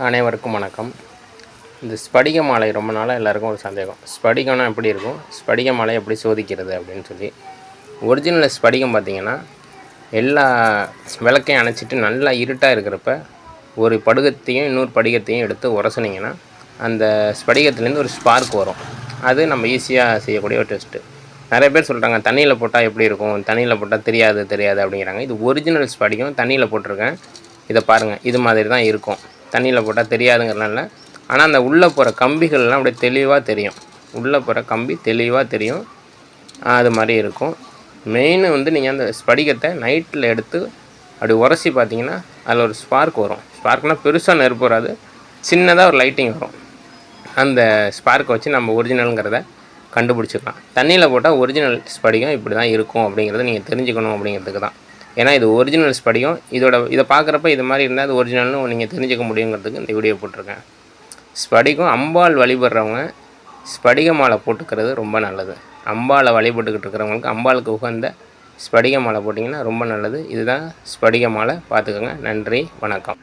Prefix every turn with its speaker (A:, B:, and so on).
A: அனைவருக்கும் வணக்கம். இந்த ஸ்படிக மாலை ரொம்ப நாளாக எல்லாருக்கும் ஒரு சந்தேகம். ஸ்படிகம்னா எப்படி இருக்கும்? ஸ்படிக மாலை எப்படி சோதிக்கிறது அப்படின்னு சொல்லி. ஒரிஜினல் ஸ்படிகம் பார்த்தீங்கன்னா எல்லா விளக்கையும் அணைச்சிட்டு நல்லா இருட்டாக இருக்கிறப்ப ஒரு படுகத்தையும் இன்னொரு படிகத்தையும் எடுத்து உரசுனிங்கன்னா அந்த ஸ்படிகத்துலேருந்து ஒரு ஸ்பார்க் வரும். அது நம்ம ஈஸியாக செய்யக்கூடிய ஒரு டெஸ்ட்டு நிறைய பேர் சொல்கிறாங்க தண்ணியில் போட்டால் எப்படி இருக்கும்? தண்ணியில் போட்டால் தெரியாது தெரியாது அப்படிங்கிறாங்க. இது ஒரிஜினல் ஸ்படிகம் தண்ணியில் போட்டிருக்கேன். இதை பாருங்கள் இது மாதிரி தான் இருக்கும். தண்ணியில் போட்டால் தெரியாதுங்கிறனால ஆனால் அந்த உள்ளே போகிற கம்பிகள்லாம் அப்படியே தெளிவாக தெரியும். உள்ளே போகிற கம்பி தெளிவாக தெரியும். அது மாதிரி இருக்கும். மெயின் வந்து நீங்கள் அந்த ஸ்படிகத்தை நைட்டில் எடுத்து அப்படி உரசி பார்த்தீங்கன்னா அதில் ஒரு ஸ்பார்க் வரும். ஸ்பார்க்னால் பெருசாக நெருப்பு வராது. சின்னதாக ஒரு லைட்டிங் வரும். அந்த ஸ்பார்க்கை வச்சு நம்ம ஒரிஜினலுங்கிறத கண்டுபிடிச்சிக்கலாம் தண்ணியில் போட்டால் ஒரிஜினல் ஸ்படிகம் இப்படி தான் இருக்கும் அப்படிங்கிறத நீங்கள் தெரிஞ்சுக்கணும் அப்படிங்கிறதுக்கு தான். ஏன்னா இது ஒரிஜினல் படியும். இதோட இதை பார்க்குறப்ப இது மாதிரி இருந்தால் அது ஒரிஜினல்னு நீங்கள் தெரிஞ்சுக்க முடியுங்கிறதுக்கு இந்த வீடியோ போட்டிருக்கேன். ஸ்படிகம் அம்பாள் வழிபடுறவங்க ஸ்படிக மாலை போட்டுக்கிறது ரொம்ப நல்லது. அம்பாளை வழிபட்டுக்கிட்டு இருக்கிறவங்களுக்கு அம்பாளுக்கு உகந்த ஸ்படிக மாலை போட்டிங்கன்னா ரொம்ப நல்லது. இதுதான் ஸ்படிக மாலை பார்த்துக்கோங்க. நன்றி. வணக்கம்.